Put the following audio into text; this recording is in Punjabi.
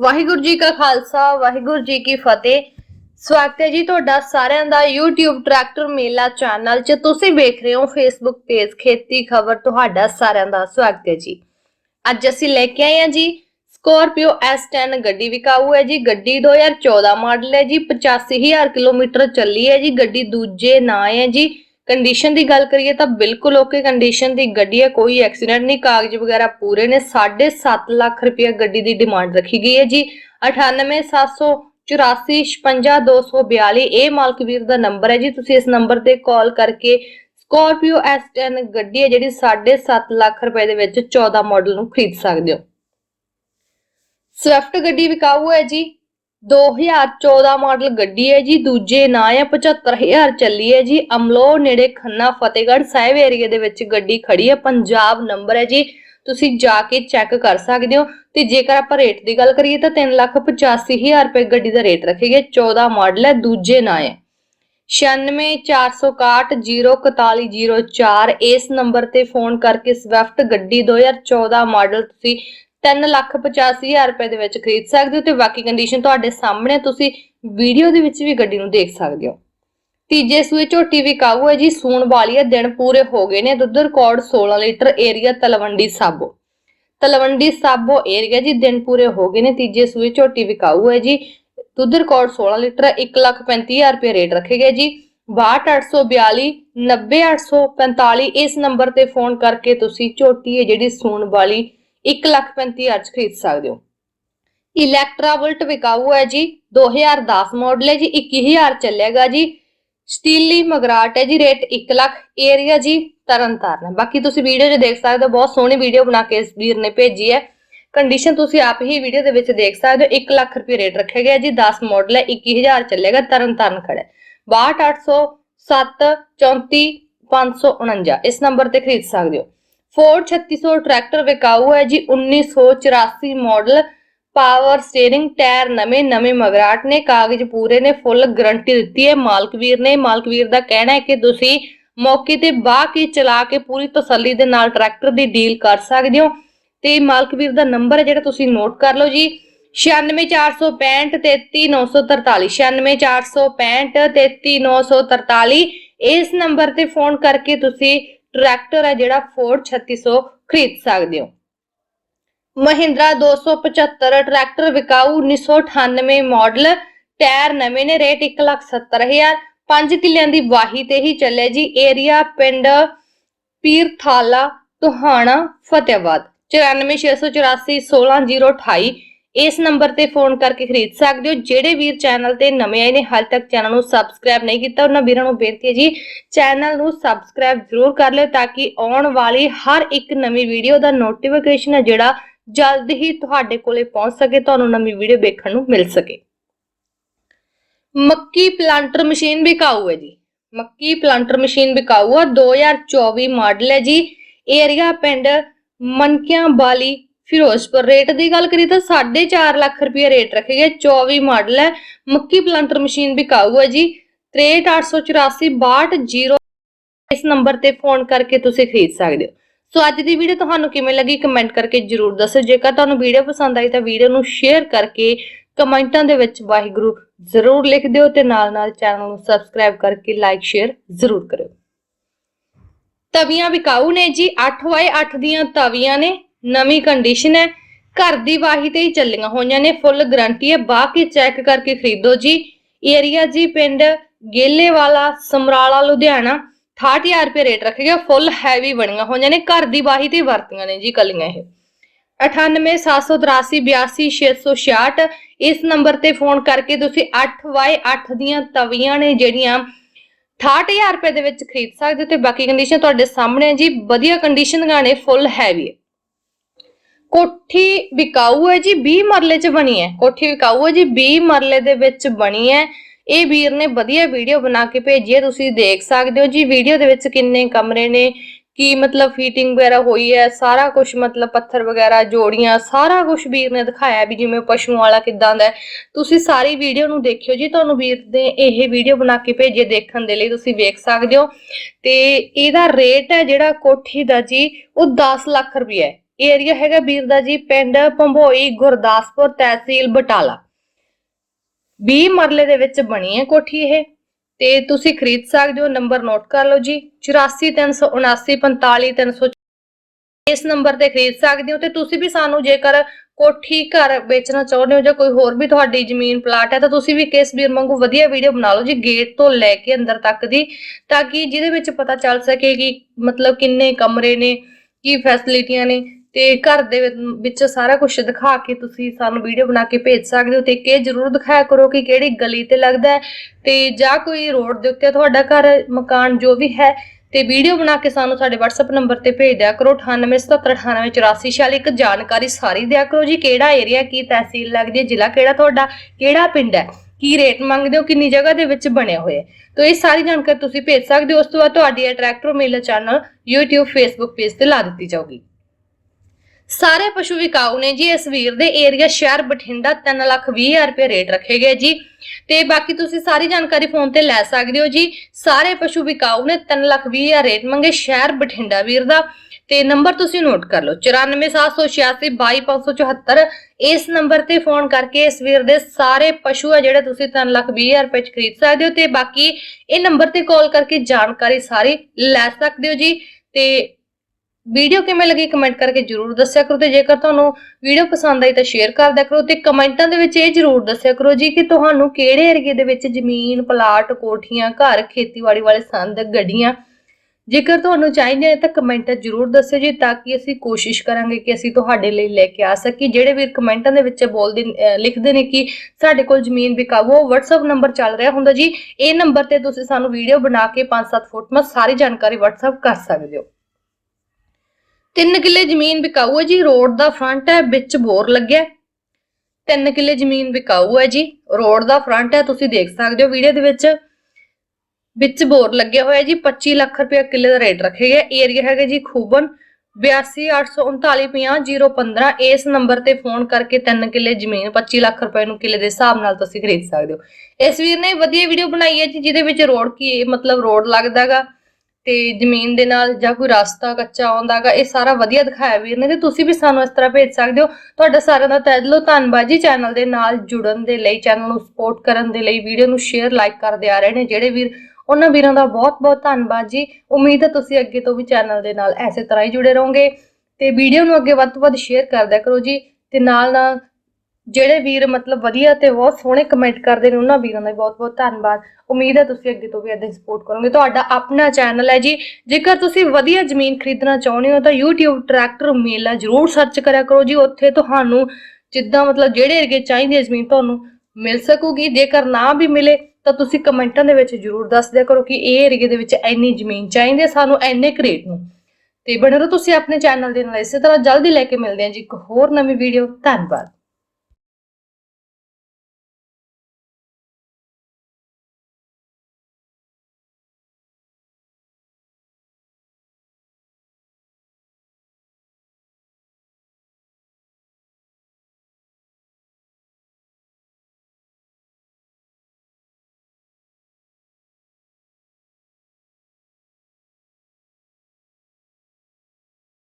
ਵਾਹਿਗੁਰੂ ਜੀ ਕਾ ਖਾਲਸਾ, ਵਾਹਿਗੁਰੂ ਜੀ ਕੀ ਫਤਿਹ। ਸਵਾਗਤ ਹੈ ਜੀ ਤੁਹਾਡਾ ਸਾਰਿਆਂ ਦਾ YouTube ਟਰੈਕਟਰ ਮੇਲਾ ਚੈਨਲ 'ਚ। ਤੁਸੀਂ ਵੇਖ ਰਹੇ ਹੋ Facebook ਪੇਜ ਖੇਤੀ ਖਬਰ, ਤੁਹਾਡਾ ਸਾਰਿਆਂ ਦਾ ਸਵਾਗਤ ਹੈ ਜੀ। ਅੱਜ ਅਸੀਂ ਲੈ ਕੇ ਆਏ ਹਾਂ ਜੀ ਸਕੋਰਪੀਓ S10 ਗੱਡੀ ਵਿਕਾਊ ਹੈ ਜੀ। ਗੱਡੀ 2014 ਮਾਡਲ ਹੈ ਜੀ। 85000 ਕਿਲੋਮੀਟਰ ਚੱਲੀ ਹੈ ਜੀ। ਗੱਡੀ ਦੂਜੇ ਨਾਂ ਹੈ ਜੀ। ਕੰਡੀਸ਼ਨ ਦੀ ਗੱਲ ਕਰੀਏ ਤਾਂ ਬਿਲਕੁਲ ਓਕੇ ਕੰਡੀਸ਼ਨ ਦੀ ਗੱਡੀ ਹੈ, ਕੋਈ ਐਕਸੀਡੈਂਟ ਨਹੀਂ, ਕਾਗਜ਼ ਵਗੈਰਾ ਪੂਰੇ ਨੇ 7.5 ਲੱਖ ਰੁਪਏ ਗੱਡੀ ਦੀ ਡਿਮਾਂਡ ਰੱਖੀ ਗਈ ਹੈ ਜੀ। 9874 56242 ਇਹ ਮਾਲਕ ਵੀਰ ਦਾ ਨੰਬਰ ਹੈ ਜੀ। ਤੁਸੀਂ ਇਸ ਨੰਬਰ ਤੇ ਕਾਲ ਕਰਕੇ ਸਕੋਰਪੀਓ S10 ਗੱਡੀ ਹੈ ਜਿਹੜੀ 7.5 ਲੱਖ ਰੁਪਏ ਦੇ ਵਿੱਚ 14 ਮਾਡਲ ਨੂੰ ਖਰੀਦ ਸਕਦੇ ਹੋ। ਸਵਿਫਟ ਗੱਡੀ ਵਿਕਾਊ ਹੈ ਜੀ। 2014 ਮਾਡਲ ਗੱਡੀ ਹੈ ਜੀ, ਦੂਜੇ ਨਾਂ ਹੈ 75000 ਚੱਲੀ ਹੈ ਜੀ। ਅਮਲੋਹ ਨੇੜੇ ਖੰਨਾ ਫਤਿਹਗੜ੍ਹ ਸਾਹਿਬ ਏਰੀਆ ਦੇ ਵਿੱਚ ਗੱਡੀ ਖੜੀ ਹੈ, ਪੰਜਾਬ ਨੰਬਰ ਹੈ ਜੀ। ਤੁਸੀਂ ਜਾ ਕੇ ਚੈੱਕ ਕਰ ਸਕਦੇ ਹੋ ਤੇ ਜੇਕਰ ਆਪਾਂ ਰੇਟ ਦੀ ਗੱਲ ਕਰੀਏ ਤਾਂ 385000 ਰੁਪਏ ਗੱਡੀ ਦਾ ਰੇਟ ਰੱਖੇਗੇ। 14 ਮਾਡਲ ਹੈ, ਦੂਜੇ ਨਾਂ ਹੈ। 9646104104 ਇਸ ਨੰਬਰ ਤੇ ਫੋਨ ਕਰਕੇ ਸਵਿਫਟ ਗੱਡੀ 2014 ਮਾਡਲ ਤੁਸੀਂ 385000 ਰੁਪਏ ਦੇ ਵਿੱਚ ਖਰੀਦ ਸਕਦੇ ਹੋ ਤੇ ਬਾਕੀ ਕੰਡੀਸ਼ਨ ਤੁਹਾਡੇ ਸਾਹਮਣੇ ਤੁਸੀਂ ਵੀਡੀਓ ਦੇ ਵਿੱਚ ਵੀ ਗੱਡੀ ਨੂੰ ਦੇਖ ਸਕਦੇ ਹੋ। ਤੀਜੇ ਸੂਏ ਝੋਟੀ ਵਿਕਾਊ ਹੈ ਜੀ, ਸੂਣ ਵਾਲੀ ਹੈ ਦਿਨ ਪੂਰੇ ਹੋ ਗਏ ਨੇ। ਦੁੱਧ record 16 litre area Talwandi Sabo. Talwandi Sabo area ਜੀ, ਦਿਨ ਪੂਰੇ ਹੋ ਗਏ ਨੇ। ਤੀਜੇ ਸੂਏ ਝੋਟੀ ਵਿਕਾਊ ਹੈ ਜੀ। ਦੁੱਧ ਰਿਕਾਰਡ 16 ਲੀਟਰ 135000 ਰੁਪਏ ਰੇਟ ਰੱਖੇ ਗਏ ਜੀ। 62842 90845 ਇਸ ਨੰਬਰ ਤੇ ਫੋਨ ਕਰਕੇ ਤੁਸੀਂ ਝੋਟੀ ਹੈ ਜਿਹੜੀ ਸੂਣ ਵਾਲੀ 135000 ਚ ਖਰੀਦ ਸਕਦੇ ਹੋ। ਇਲੈਕਟਰਾ ਵੋਲਟ ਵਿਕਾਊ ਹੈ ਜੀ 2010 ਮਾਡਲ ਹੈ ਜੀ 21000 ਚੱਲੇਗਾ ਜੀ। ਸਟੀਲੀ ਮਗਰਾਟ ਹੈ ਜੀ ਰੇਟ 1 ਲੱਖ ਏਰੀਆ ਜੀ, ਤਰਨਤਾਰਨ ਹੈ। ਬਾਕੀ ਤੁਸੀਂ ਵੀਡੀਓ 'ਚ ਦੇਖ ਸਕਦੇ ਹੋ, ਬਹੁਤ ਸੋਹਣੀ ਵੀਡੀਓ ਬਣਾ ਕੇ ਇਸ ਵੀਰ ਨੇ ਭੇਜੀ ਹੈ। ਕੰਡੀਸ਼ਨ ਤੁਸੀਂ ਆਪ ਹੀ ਵੀਡੀਓ ਦੇ ਵਿੱਚ ਦੇਖ ਸਕਦੇ ਹੋ 1 ਲੱਖ ਰੁਪਏ ਰੇਟ ਰੱਖਿਆ ਗਿਆ ਜੀ 10 ਮਾਡਲ ਹੈ 21000 ਚੱਲੇਗਾ, ਤਰਨਤਾਰਨ ਖੜਾ ਹੈ। 62807 34 549 ਇਸ ਨੰਬਰ ਤੇ ਖਰੀਦ ਸਕਦੇ ਹੋ। ਫੋਰਡ 3600 ਟਰੈਕਟਰ ਵਿਕਾਊ ਹੈ ਜੀ 1984 ਮਾਡਲ ਪਾਵਰ ਸਟੀਅਰਿੰਗ ਟਾਇਰ ਨਵੇਂ ਨਵੇਂ ਮਗਰਾਟ ਨੇ, ਕਾਗਜ਼ ਪੂਰੇ ਨੇ ਫੁੱਲ ਗਾਰੰਟੀ ਦਿੱਤੀ ਹੈ। ਮਾਲਕ ਨੇ, ਮਾਲਕ ਦਾ ਕਹਿਣਾ ਹੈ ਕਿ ਤੁਸੀਂ ਮੌਕੇ ਤੇ ਬਾਹ ਕੇ ਚਲਾ ਕੇ ਪੂਰੀ ਤਸੱਲੀ ਦੇ ਨਾਲ ਟਰੈਕਟਰ ਦੀ ਡੀਲ ਕਰ ਸਕਦੇ ਹੋ। ਤੇ ਮਾਲਕ ਵੀਰ ਦਾ ਨੰਬਰ ਹੈ ਜਿਹੜਾ ਤੁਸੀਂ ਨੋਟ ਕਰ ਲਓ ਜੀ 96465 33943 96465 33943 ਇਸ ਨੰਬਰ ਤੇ ਫੋਨ ਕਰਕੇ ਤੁਸੀਂ ਟਰੈਕਟਰ ਹੈ ਜਿਹੜਾ ਫੋਰਡ 3600 ਖਰੀਦ ਸਕਦੇ ਹੋ। ਮਹਿੰਦਰਾ 275 ਟਰੈਕਟਰ ਵਿਕਾਊ 1998 ਮਾਡਲ, ਟਾਇਰ ਨਵੇਂ ਨੇ, ਰੇਟ 170000 ਪੰਜ ਕਿੱਲਿਆਂ ਦੀ ਵਾਹੀ ਤੇ ਹੀ ਚੱਲੇ ਜੀ ਏਰੀਆ ਪਿੰਡ ਪੀਰਥਾਲਾ ਤੁਹਾਣਾ ਫਤਿਆਬਾਦ 94684 16028 ਇਸ ਨੰਬਰ ਤੇ ਫੋਨ ਕਰਕੇ ਖਰੀਦ ਸਕਦੇ ਹੋ। ਜਿਹੜੇ ਵੀਰ ਚੈਨਲ ਤੇ ਨਵੇਂ ਆਏ ਨੇ, ਹਾਲ ਤੱਕ ਚੈਨਲ ਨੂੰ ਸਬਸਕ੍ਰਾਈਬ ਨਹੀਂ ਕੀਤਾ, ਉਹਨਾਂ ਵੀਰਾਂ ਨੂੰ ਬੇਨਤੀ ਹੈ ਜੀ, ਚੈਨਲ ਨੂੰ ਸਬਸਕ੍ਰਾਈਬ ਜ਼ਰੂਰ ਕਰ ਲਿਓ ਤਾਂ ਕਿ ਆਉਣ ਵਾਲੀ ਹਰ ਇੱਕ ਨਵੀਂ ਵੀਡੀਓ ਦਾ ਨੋਟੀਫਿਕੇਸ਼ਨ ਹੈ, ਜਿਹੜਾ ਜਲਦ ਹੀ ਤੁਹਾਡੇ ਕੋਲੇ ਪਹੁੰਚ ਸਕੇ, ਤੁਹਾਨੂੰ ਨਵੀਂ ਵੀਡੀਓ ਦੇਖਣ ਨੂੰ ਮਿਲ ਸਕੇ। ਮੱਕੀ ਪਲਾਂਟਰ ਮਸ਼ੀਨ ਵਿਕਾਊ ਹੈ ਜੀ। ਮੱਕੀ ਪਲਾਂਟਰ ਮਸ਼ੀਨ ਵਿਕਾਊ ਆ 2024 ਮਾਡਲ ਹੈ ਜੀ। ਏਰੀਆ ਪਿੰਡ ਮਨਕਿਆਂ ਬਾਲੀ ਫਿਰੋਜ਼ਪੁਰ ਰੇਟ ਦੀ ਗੱਲ ਕਰੀ ਤਾਂ 4.5 ਲੱਖ ਰੁਪਏ ਰੇਟ ਰੱਖੇ ਗਏ 24 ਮਾਡਲ ਹੈ, ਮੱਕੀ ਪਲਾਂਟਰ ਮਸ਼ੀਨ ਵਿਕਾਊ ਹੈ ਜੀ 6384 ਇਸ ਨੰਬਰ ਤੇ ਫੋਨ ਕਰਕੇ ਤੁਸੀਂ ਖਰੀਦ ਸਕਦੇ ਹੋ। ਸੋ ਅੱਜ ਦੀ ਵੀਡੀਓ ਤੁਹਾਨੂੰ ਕਿਵੇਂ ਲੱਗੀ ਕਮੈਂਟ ਕਰਕੇ ਜਰੂਰ ਦੱਸੋ, ਜੇਕਰ ਤੁਹਾਨੂੰ ਵੀਡੀਓ ਪਸੰਦ ਆਈ ਤਾਂ ਵੀਡੀਓ ਨੂੰ ਸ਼ੇਅਰ ਕਰਕੇ ਕਮੈਂਟਾਂ ਦੇ ਵਿੱਚ ਵਾਹਿਗੁਰੂ ਜ਼ਰੂਰ ਲਿਖ ਦਿਓ ਤੇ ਨਾਲ ਨਾਲ ਚੈਨਲ ਨੂੰ ਸਬਸਕ੍ਰਾਈਬ ਕਰਕੇ ਲਾਈਕ ਸ਼ੇਅਰ ਜ਼ਰੂਰ ਕਰਿਓ। ਤਵੀਆਂ ਵਿਕਾਊ ਨੇ ਜੀ 8x8 ਦੀਆਂ ਤਵੀਆਂ ਨੇ। ਨਵੀਂ ਕੰਡੀਸ਼ਨ ਹੈ। ਘਰ ਦੀ ਵਾਹੀ ਤੇ ਹੀ ਚੱਲੀਆਂ ਹੋਈਆਂ ਨੇ। ਫੁੱਲ ਗਾਰੰਟੀ ਹੈ। ਬਾਕੀ ਚੈੱਕ ਕਰਕੇ ਖਰੀਦੋ ਜੀ। ਏਰੀਆ ਜੀ ਪਿੰਡ ਗੇਲੇ ਵਾਲਾ ਸਮਰਾਲਾ, ਲੁਧਿਆਣਾ 68000 ਰੁਪਏ ਰੇਟ ਰੱਖੇਗਾ ਫੁੱਲ ਹੈਵੀ ਬਣੀਆਂ ਹੋਈਆਂ ਨੇ। ਘਰ ਦੀ ਵਾਹੀ ਤੇ ਵਰਤੀਆਂ ਨੇ ਜੀ ਕੱਲੀਆਂ ਇਹ। 9878382666 ਇਸ ਨੰਬਰ ਤੇ ਫੋਨ ਕਰਕੇ ਤੁਸੀਂ 8x8 ਦੀਆਂ ਤਵੀਆਂ ਨੇ ਜਿਹੜੀਆਂ 68000 ਰੁਪਏ ਦੇ ਵਿੱਚ ਖਰੀਦ ਸਕਦੇ ਹੋ ਤੇ ਬਾਕੀ ਕੰਡੀਸ਼ਨ ਤੁਹਾਡੇ ਸਾਹਮਣੇ ਹੈ ਜੀ। ਵਧੀਆ ਕੰਡੀਸ਼ਨ ਗਾਣੇ ਫੁੱਲ ਹੈਵੀ ਕੋਠੀ ਵਿਕਾਊ ਹੈ ਜੀ 20 ਮਰਲੇ ਚ ਬਣੀ ਹੈ। ਕੋਠੀ ਵਿਕਾਊ ਹੈ ਜੀ 20 ਮਰਲੇ ਦੇ ਵਿੱਚ ਬਣੀ ਹੈ। ਇਹ ਵੀਰ ਨੇ ਵਧੀਆ ਵੀਡੀਓ ਬਣਾ ਕੇ ਭੇਜੀ ਹੈ, ਤੁਸੀਂ ਦੇਖ ਸਕਦੇ ਹੋ ਜੀ। ਵੀਡੀਓ ਦੇ ਵਿੱਚ ਕਿੰਨੇ ਕਮਰੇ ਨੇ, ਕੀ ਮਤਲਬ ਫੀਟਿੰਗ ਵਗੈਰਾ ਹੋਈ ਹੈ, ਸਾਰਾ ਕੁਝ ਮਤਲਬ ਪੱਥਰ ਵਗੈਰਾ, ਜੋੜੀਆਂ, ਸਾਰਾ ਕੁਝ ਵੀਰ ਨੇ ਦਿਖਾਇਆ ਵੀ ਜਿਵੇਂ ਪਸ਼ੂਆਂ ਵਾਲਾ ਕਿਦਾਂ ਦਾ ਤੁਸੀਂ ਸਾਰੀ ਵੀਡੀਓ ਨੂੰ ਦੇਖਿਓ ਜੀ, ਤੁਹਾਨੂੰ ਵੀਰ ਨੇ ਇਹ ਵੀਡੀਓ ਬਣਾ ਕੇ ਭੇਜੇ ਦੇਖਣ ਦੇ ਲਈ, ਤੁਸੀਂ ਵੇਖ ਸਕਦੇ ਹੋ। ਤੇ ਇਹਦਾ ਰੇਟ ਹੈ ਜਿਹੜਾ ਕੋਠੀ ਦਾ ਜੀ, ਉਹ 10 ਲੱਖ ਰੁਪਏ ਹੈ। ਏਰੀਆ ਹੈਗਾ ਵੀਰ ਦਾ ਜੀ ਪਿੰਡ ਭੰਬੋਈ ਗੁਰਦਾਸਪੁਰ ਤਹਿਸੀਲ ਬਟਾਲਾ। 20 ਮਰਲੇ ਦੇ ਵਿੱਚ ਬਣੀ ਹੈ ਕੋਠੀ ਇਹ ਤੇ ਤੁਸੀਂ ਖਰੀਦ ਸਕਦੇ ਹੋ ਨੰਬਰ ਨੋਟ ਕਰ ਲਓ ਜੀ 8437945300 ਇਸ ਨੰਬਰ ਤੇ ਖਰੀਦ ਸਕਦੇ ਹੋ ਤੇ ਤੁਸੀਂ ਵੀ ਸਾਨੂੰ ਜੇਕਰ ਕੋਠੀ ਘਰ ਵੇਚਣਾ ਚਾਹੁੰਦੇ ਹੋ ਜਾਂ ਕੋਈ ਹੋਰ ਵੀ ਤੁਹਾਡੀ ਜ਼ਮੀਨ ਪਲਾਟ ਹੈ ਤਾਂ ਤੁਸੀਂ ਵੀ ਕੇਸ ਵੀਰ ਵਾਂਗੂ ਵਧੀਆ ਵੀਡੀਓ ਬਣਾ ਲਓ ਜੀ ਗੇਟ ਤੋਂ ਲੈ ਕੇ ਅੰਦਰ ਤੱਕ ਦੀ, ਤਾਂ ਕਿ ਜਿਹਦੇ ਵਿੱਚ ਪਤਾ ਚੱਲ ਸਕੇ ਕਿ ਮਤਲਬ ਕਿੰਨੇ ਕਮਰੇ ਨੇ, ਕੀ ਫੈਸਿਲਿਟੀਆਂ ਨੇ ਤੇ ਘਰ ਦੇ ਵਿੱਚ- ਸਾਰਾ ਕੁਝ ਦਿਖਾ ਕੇ ਤੁਸੀਂ ਸਾਨੂੰ ਵੀਡੀਓ ਬਣਾ ਕੇ ਭੇਜ ਸਕਦੇ ਹੋ ਤੇ ਇੱਕ ਇਹ ਜ਼ਰੂਰ ਦਿਖਾਇਆ ਕਰੋ ਕਿ ਕਿਹੜੀ ਗਲੀ ਤੇ ਲੱਗਦਾ ਹੈ ਤੇ ਜਾਂ ਕੋਈ ਰੋਡ ਦੇ ਉੱਤੇ ਤੁਹਾਡਾ ਘਰ, ਮਕਾਨ ਜੋ ਵੀ ਹੈ ਤੇ ਵੀਡੀਓ ਬਣਾ ਕੇ ਸਾਨੂੰ ਸਾਡੇ WhatsApp ਨੰਬਰ ਤੇ ਭੇਜ ਦਿਆ ਕਰੋ 9877988446 ਇੱਕ ਜਾਣਕਾਰੀ ਸਾਰੀ ਦਿਆ ਕਰੋ ਜੀ ਕਿਹੜਾ ਏਰੀਆ ਕੀ ਤਹਿਸੀਲ ਲੱਗਦੀ ਹੈ, ਜ਼ਿਲ੍ਹਾ ਕਿਹੜਾ ਤੁਹਾਡਾ, ਕਿਹੜਾ ਪਿੰਡ ਹੈ, ਕੀ ਰੇਟ ਮੰਗਦੇ ਹੋ, ਕਿੰਨੀ ਜਗ੍ਹਾ ਦੇ ਵਿੱਚ ਬਣਿਆ ਹੋਇਆ ਹੈ। ਇਹ ਸਾਰੀ ਜਾਣਕਾਰੀ ਤੁਸੀਂ ਭੇਜ ਸਕਦੇ ਹੋ, ਉਸ ਤੋਂ ਬਾਅਦ ਤੁਹਾਡੀ ਅਟਰੈਕਟਰ ਮੇਲਾ ਚੈਨਲ YouTube, Facebook ਪੇਜ ਤੇ ਲਾ ਦਿੱਤੀ ਜਾਊਗੀ। ਸਾਰੇ ਪਸ਼ੂ ਵਿਕਾਊ ਨੇ ਜੀ ਇਸ ਵੀਰ ਦੇ ਏਰੀਆ ਸ਼ਹਿਰ ਬਠਿੰਡਾ 3 ਲੱਖ 20 ਰੁਪਏ ਰੇਟ ਰੱਖੇ ਗਏ ਜੀ। ਤੇ ਬਾਕੀ ਤੁਸੀਂ ਸਾਰੀ ਜਾਣਕਾਰੀ ਫੋਨ ਤੇ ਲੈ ਸਕਦੇ ਹੋ ਜੀ। ਸਾਰੇ ਪਸ਼ੂ ਵਿਕਾਊ ਨੇ 3 ਲੱਖ 20 ਰੇਟ ਮੰਗੇ ਸ਼ਹਿਰ ਬਠਿੰਡਾ ਵੀਰ ਦਾ। ਤੇ ਨੰਬਰ ਤੁਸੀਂ ਨੋਟ ਕਰ ਲਓ 9478822574 ਇਸ ਨੰਬਰ ਤੇ ਫੋਨ ਕਰਕੇ ਇਸ ਵੀਰ ਦੇ ਸਾਰੇ ਪਸ਼ੂ ਆ ਜਿਹੜੇ ਤੁਸੀਂ 3 ਲੱਖ 20 ਹਜ਼ਾਰ ਰੁਪਏ ਚ ਖਰੀਦ ਸਕਦੇ ਹੋ। ਤੇ ਬਾਕੀ ਇਹ ਨੰਬਰ ਤੇ ਕਾਲ ਕਰਕੇ ਜਾਣਕਾਰੀ ਸਾਰੀ ਲੈ ਸਕਦੇ ਹੋ ਜੀ। ਤੇ ਵੀਡੀਓ ਕਿਵੇਂ ਲੱਗੀ ਕਮੈਂਟ ਕਰਕੇ ਜਰੂਰ ਦੱਸਿਆ ਕਰੋ ਤੇ ਜੇਕਰ ਤੁਹਾਨੂੰ ਵੀਡੀਓ ਪਸੰਦ ਆਈ ਤਾਂ ਸ਼ੇਅਰ ਕਰ ਦਿਆ ਕਰੋ ਤੇ ਕਮੈਂਟਾਂ ਦੇ ਵਿੱਚ ਇਹ ਜਰੂਰ ਦੱਸਿਆ ਕਰੋ ਜੀ ਕਿ ਤੁਹਾਨੂੰ ਕਿਹੜੇ ਏਰੀਏ ਦੇ ਵਿੱਚ ਜ਼ਮੀਨ, ਪਲਾਟ, ਕੋਠੀਆਂ, ਘਰ, ਖੇਤੀਬਾੜੀ ਵਾਲੇ ਸੰਦ, ਗੱਡੀਆਂ ਜੇਕਰ ਤੁਹਾਨੂੰ ਚਾਹੀਦੇ ਹੈ ਤਾਂ ਕਮੈਂਟਾਂ ਜਰੂਰ ਦੱਸਿਓ ਜੀ ਤਾਂ ਕਿ ਅਸੀਂ ਕੋਸ਼ਿਸ਼ ਕਰਾਂਗੇ ਕਿ ਅਸੀਂ ਤੁਹਾਡੇ ਲਈ ਲੈ ਕੇ ਆ ਸਕੀਏ। ਜਿਹੜੇ ਵੀਰ ਕਮੈਂਟਾਂ ਦੇ ਵਿੱਚ ਬੋਲਦੇ ਲਿਖਦੇ ਨੇ ਕਿ ਸਾਡੇ ਕੋਲ ਜ਼ਮੀਨ ਵਿਕਾਊ, ਉਹ WhatsApp ਨੰਬਰ ਚੱਲ ਰਿਹਾ ਹੁੰਦਾ ਜੀ, ਇਹ ਨੰਬਰ ਤੇ ਤੁਸੀਂ ਸਾਨੂੰ ਵੀਡੀਓ ਬਣਾ ਕੇ 5-7 ਫੋਟੋਆਂ ਸਾਰੀ ਜਾਣਕਾਰੀ WhatsApp ਕਰ ਸਕਦੇ ਹੋ। ਤਿੰਨ ਕਿੱਲੇ ਜ਼ਮੀਨ ਵਿਕਾਊ ਹੈ ਜੀ, ਰੋਡ ਦਾ ਫਰੰਟ ਹੈ, ਵਿੱਚ ਬੋਰ ਲੱਗਿਆ ਹੈ। ਤਿੰਨ ਕਿੱਲੇ ਜ਼ਮੀਨ ਵਿਕਾਊ ਹੈ ਜੀ, ਰੋਡ ਦਾ ਫਰੰਟ ਹੈ, ਤੁਸੀਂ ਦੇਖ ਸਕਦੇ ਹੋ ਵੀਡੀਓ ਦੇ ਵਿੱਚ। ਵਿੱਚ ਬੋਰ ਲੱਗਿਆ ਹੋਇਆ ਜੀ 25 ਲੱਖ ਰੁਪਏ ਕਿੱਲੇ ਦਾ ਰੇਟ ਰੱਖੇ ਗਿਆ। ਏਰੀਆ ਹੈਗਾ ਜੀ ਖੂਬਨ 8283950015 ਇਸ ਨੰਬਰ ਤੇ ਫੋਨ ਕਰਕੇ ਤਿੰਨ ਕਿੱਲੇ ਜ਼ਮੀਨ 25 ਲੱਖ ਰੁਪਏ ਨੂੰ ਕਿੱਲੇ ਦੇ ਹਿਸਾਬ ਨਾਲ ਤੁਸੀਂ ਖਰੀਦ ਸਕਦੇ ਹੋ। ਇਸ ਵੀਰ ਨੇ ਵਧੀਆ ਵੀਡੀਓ ਬਣਾਈ ਹੈ ਜੀ, ਜਿਹਦੇ ਵਿੱਚ ਰੋਡ ਕੀ ਮਤਲਬ ਰੋਡ ਲੱਗਦਾਗਾ ਤੇ ਜ਼ਮੀਨ ਦੇ ਨਾਲ ਜਾਂ ਕੋਈ ਰਸਤਾ ਕੱਚਾ ਆਉਂਦਾਗਾ, ਇਹ ਸਾਰਾ ਵਧੀਆ ਦਿਖਾਇਆ ਵੀਰ ਨੇ ਤੇ ਤੁਸੀਂ ਵੀ ਸਾਨੂੰ ਇਸ ਤਰ੍ਹਾਂ ਭੇਜ ਸਕਦੇ ਹੋ। ਤੁਹਾਡਾ ਸਾਰਿਆਂ ਦਾ ਤਹਿ ਦਿਲੋਂ ਧੰਨਵਾਦ ਜੀ ਚੈਨਲ ਦੇ ਨਾਲ ਜੁੜਨ ਦੇ ਲਈ ਚੈਨਲ ਨੂੰ ਸਪੋਰਟ ਕਰਨ ਦੇ ਲਈ, ਵੀਡੀਓ ਨੂੰ ਸ਼ੇਅਰ ਲਾਈਕ ਕਰਦੇ ਆ ਰਹੇ ਨੇ ਜਿਹੜੇ ਵੀਰ। ਉਹਨਾਂ ਵੀਰਾਂ ਦਾ ਬਹੁਤ ਬਹੁਤ ਧੰਨਵਾਦ ਜੀ। ਉਮੀਦ ਹੈ ਤੁਸੀਂ ਅੱਗੇ ਤੋਂ ਵੀ ਚੈਨਲ ਦੇ ਨਾਲ ਐਸੇ ਤਰ੍ਹਾਂ ਹੀ ਜੁੜੇ ਰਹੋਗੇ। ਤੇ ਵੀਡੀਓ ਨੂੰ ਅੱਗੇ ਵੱਧ ਤੋਂ ਵੱਧ ਸ਼ੇਅਰ ਕਰਦਿਆ ਕਰੋ ਜੀ। ਤੇ ਨਾਲ ਨਾਲ ਜਿਹੜੇ ਵੀਰ ਮਤਲਬ ਵਧੀਆ ਤੇ ਬਹੁਤ ਸੋਹਣੇ ਕਮੈਂਟ ਕਰਦੇ ਨੇ, ਉਹਨਾਂ ਵੀਰਾਂ ਦਾ ਵੀ ਬਹੁਤ ਬਹੁਤ ਧੰਨਵਾਦ। ਉਮੀਦ ਹੈ ਤੁਸੀਂ ਅੱਗੇ ਤੋਂ ਵੀ ਏਦਾਂ ਹੀ ਸਪੋਰਟ ਕਰੋਗੇ। ਤੁਹਾਡਾ ਆਪਣਾ ਚੈਨਲ ਹੈ ਜੀ। ਜੇਕਰ ਤੁਸੀਂ ਵਧੀਆ ਜ਼ਮੀਨ ਖਰੀਦਣਾ ਚਾਹੁੰਦੇ ਹੋ ਤਾਂ YouTube ਟਰੈਕਟਰ ਮੇਲਾ ਜਰੂਰ ਸਰਚ ਕਰਿਆ ਕਰੋ ਜੀ। ਉੱਥੇ ਤੁਹਾਨੂੰ ਜਿੱਦਾਂ ਮਤਲਬ ਜਿਹੜੇ ਏਰੀਏ ਚਾਹੀਦੀ ਹੈ ਜ਼ਮੀਨ ਤੁਹਾਨੂੰ ਮਿਲ ਸਕੂਗੀ। ਜੇਕਰ ਨਾ ਵੀ ਮਿਲੇ ਤਾਂ ਤੁਸੀਂ ਕਮੈਂਟਾਂ ਦੇ ਵਿੱਚ ਜਰੂਰ ਦੱਸ ਦਿਆ ਕਰੋ ਕਿ ਇਹ ਏਰੀਏ ਦੇ ਵਿੱਚ ਇੰਨੀ ਜ਼ਮੀਨ ਚਾਹੀਦੀ ਹੈ ਸਾਨੂੰ, ਇੰਨੇ ਕੁ ਰੇਟ ਨੂੰ। ਤੇ ਬਣੇ ਰਹੋ ਤੁਸੀਂ ਆਪਣੇ ਚੈਨਲ ਦੇ ਨਾਲ ਇਸੇ ਤਰ੍ਹਾਂ ਜਲਦੀ ਲੈ ਕੇ ਮਿਲਦੇ ਹਾਂ ਜੀ। ਇੱਕ ਹੋਰ ਨਵੀਂ ਵੀਡੀਓ ਧੰਨਵਾਦ।